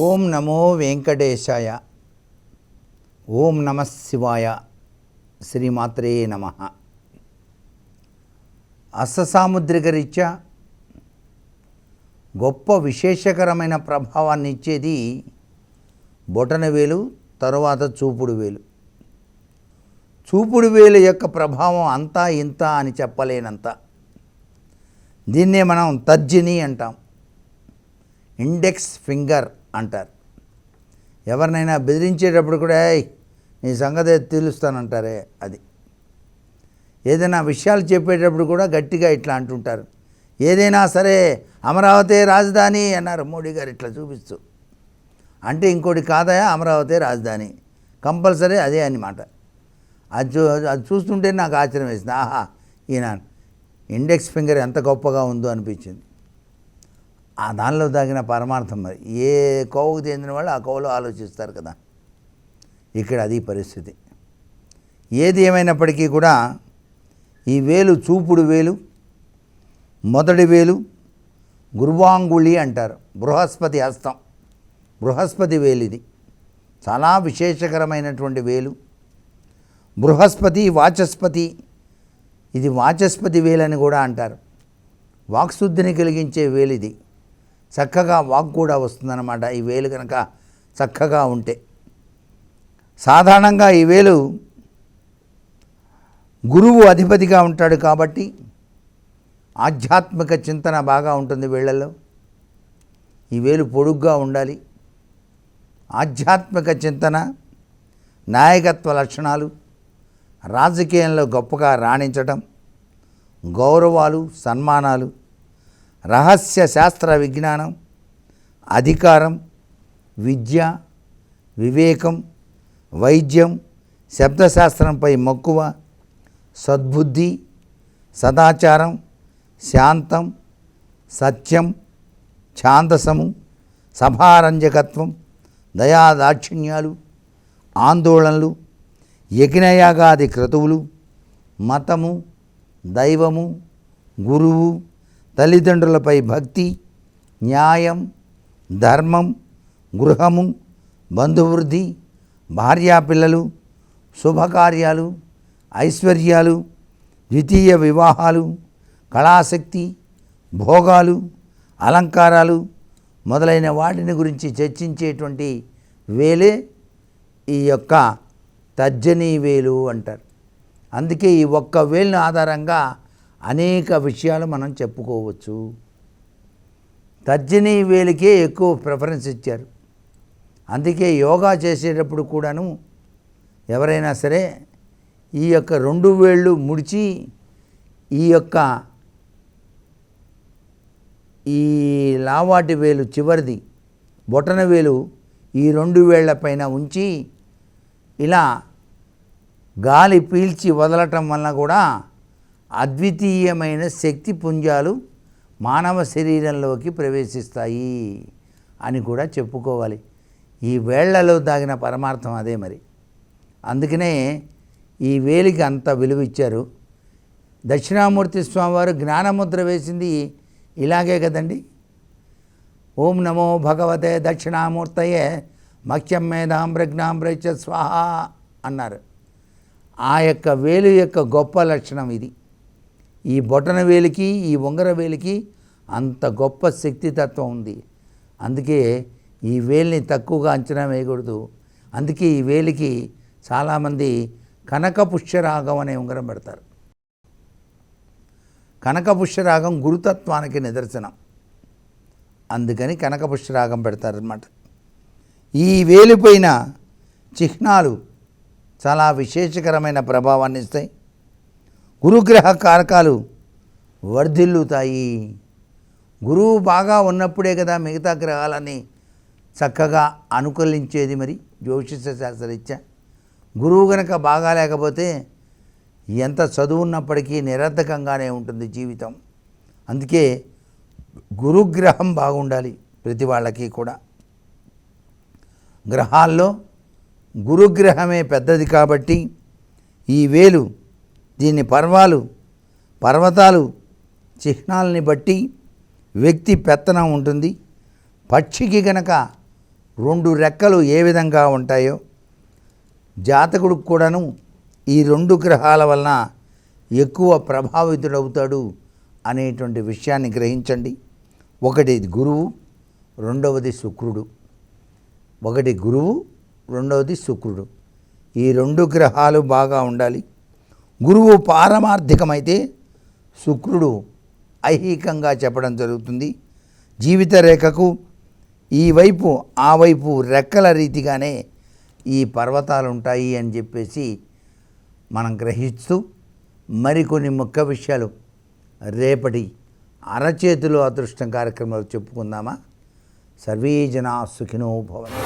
ఓం నమో వెంకటేశాయ. ఓం నమ శివాయ. శ్రీమాత్రే నమ. అససాముద్రికరీత్యా గొప్ప విశేషకరమైన ప్రభావాన్ని ఇచ్చేది బొటన వేలు తరువాత చూపుడు వేలు. చూపుడు వేలు యొక్క ప్రభావం అంతా ఇంత అని చెప్పలేనంత. దీన్నే మనం తర్జిని అంటాం. Index finger. అంటారు. ఎవరినైనా బెదిరించేటప్పుడు కూడా నీ సంగతి తెలుస్తానంటారే అది. ఏదైనా విషయాలు చెప్పేటప్పుడు కూడా గట్టిగా ఇట్లా అంటుంటారు. ఏదైనా సరే అమరావతి రాజధాని అన్నారు మోడీ గారు ఇట్లా చూపిస్తూ. అంటే ఇంకోటి కాదయా అమరావతి రాజధాని. కంపల్సరీ అదే అన్నమాట అది చూ అది చూస్తుంటే నాకు ఆశ్చర్యం వేసింది. ఆహా ఈయన ఇండెక్స్ ఫింగర్ ఎంత గొప్పగా ఉందో అనిపించింది. ఆ దానిలో తగిన పరమార్థం మరి ఏ కోవకు చెందిన వాళ్ళు ఆ కోవలో ఆలోచిస్తారు కదా. ఇక్కడ అది పరిస్థితి. ఏది ఏమైనప్పటికీ కూడా ఈ వేలు చూపుడు వేలు మొదటి వేలు గురువాంగుళి అంటారు. బృహస్పతి హస్తం. బృహస్పతి వేలు ఇది. చాలా విశేషకరమైనటువంటి వేలు. బృహస్పతి వాచస్పతి ఇది వాచస్పతి వేలని కూడా అంటారు. వాక్శుద్ధిని కలిగించే వేలు ఇది. చక్కగా వాక్ కూడా వస్తుందన్నమాట. ఈ వేలు కనుక చక్కగా ఉంటే. సాధారణంగా ఈ వేలు గురువు అధిపతిగా ఉంటాడు కాబట్టి ఆధ్యాత్మిక చింతన బాగా ఉంటుంది వీళ్ళల్లో. ఈ వేలు పొడుగ్గా ఉండాలి. ఆధ్యాత్మిక చింతన నాయకత్వ లక్షణాలు రాజకీయంలో గొప్పగా రాణించటం గౌరవాలు సన్మానాలు రహస్య శాస్త్ర విజ్ఞానం అధికారం విద్య వివేకం వైద్యం శబ్దశాస్త్రంపై మక్కువ సద్బుద్ధి సదాచారం శాంతం సత్యం ఛాందసము సభారంజకత్వం దయాదాక్షిణ్యాలు ఆందోళనలు యజ్ఞయాగాది క్రతువులు మతము దైవము గురువు తల్లిదండ్రులపై భక్తి న్యాయం ధర్మం గృహము బంధువృద్ధి భార్యాపిల్లలు శుభకార్యాలు ఐశ్వర్యాలు ద్వితీయ వివాహాలు కళాశక్తి భోగాలు అలంకారాలు మొదలైన వాటిని గురించి చర్చించేటువంటి వేలే ఈ యొక్క తర్జనీ వేలు అంటారు. అందుకే ఈ ఒక్క వేలుని ఆధారంగా అనేక విషయాలు మనం చెప్పుకోవచ్చు. తర్జనీ వేలికే ఎక్కువ ప్రిఫరెన్స్ ఇచ్చారు. అందుకే యోగా చేసేటప్పుడు కూడాను ఎవరైనా సరే ఈ యొక్క రెండు వేళ్ళు ముడిచి ఈ యొక్క ఈ లావాటి వేలు చివరిది బొటన వేలు ఈ రెండు వేళ్ళ పైన ఉంచి ఇలా గాలి పీల్చి వదలటం వలన కూడా అద్వితీయమైన శక్తి పుంజాలు మానవ శరీరంలోకి ప్రవేశిస్తాయి అని కూడా చెప్పుకోవాలి. ఈ వేళ్ళలో దాగిన పరమార్థం అదే మరి. అందుకనే ఈ వేలికి అంత విలువ ఇచ్చారు. దక్షిణామూర్తి స్వామివారు జ్ఞానముద్ర వేసింది ఇలాగే కదండి. ఓం నమో భగవతే దక్షిణామూర్తయే మఖ్యం మేధాం ప్రజ్ఞాం ప్రచ స్వాహ అన్నారు. ఆ యొక్క వేలు యొక్క గొప్ప లక్షణం ఇది. ఈ బొటన వేలికి ఈ ఉంగర వేలికి అంత గొప్ప శక్తితత్వం ఉంది. అందుకే ఈ వేలిని తక్కువగా అంచనా వేయకూడదు. అందుకే ఈ వేలికి చాలామంది కనకపుష్యరాగం అనే ఉంగరం పెడతారు. కనకపుష్యరాగం గురుతత్వానికి నిదర్శనం. అందుకని కనకపుష్యరాగం పెడతారనమాట ఈ వేలిపైన చిహ్నాలు చాలా విశేషకరమైన ప్రభావాన్ని ఇస్తాయి. గురుగ్రహ కారకాలు వర్ధిల్లుతాయి. గురువు బాగా ఉన్నప్పుడే కదా మిగతా గ్రహాలని చక్కగా అనుకూలించేది మరి జ్యోతిష శాస్త్రరీత్యా. గురువు గనక బాగా లేకపోతే ఎంత చదువున్నప్పటికీ నిరర్ధకంగానే ఉంటుంది జీవితం. అందుకే గురుగ్రహం బాగుండాలి ప్రతి వాళ్ళకి కూడా. గ్రహాల్లో గురుగ్రహమే పెద్దది కాబట్టి ఈ వేలు దీని పర్వాలు పర్వతాలు చిహ్నాలని బట్టి వ్యక్తి పెత్తనం ఉంటుంది. పక్షికి గనక రెండు రెక్కలు ఏ విధంగా ఉంటాయో జాతకుడికి కూడాను ఈ రెండు గ్రహాల వలన ఎక్కువ ప్రభావితుడవుతాడు అనేటువంటి విషయాన్ని గ్రహించండి. ఒకటి గురువు రెండవది శుక్రుడు. ఒకటి గురువు రెండవది శుక్రుడు. ఈ రెండు గ్రహాలు బాగా ఉండాలి. గురువు పారమార్థికమైతే శుక్రుడు ఐహికంగా చెప్పడం జరుగుతుంది. జీవిత రేఖకు ఈ వైపు ఆ వైపు రెక్కల రీతిగానే ఈ పర్వతాలు ఉంటాయి అని చెప్పేసి మనం గ్రహిస్తూ మరికొన్ని ముఖ్య విషయాలు రేపటి అరచేతులు అదృష్టం కార్యక్రమాలు చెప్పుకుందామా? సర్వే జనా సుఖినో భవన్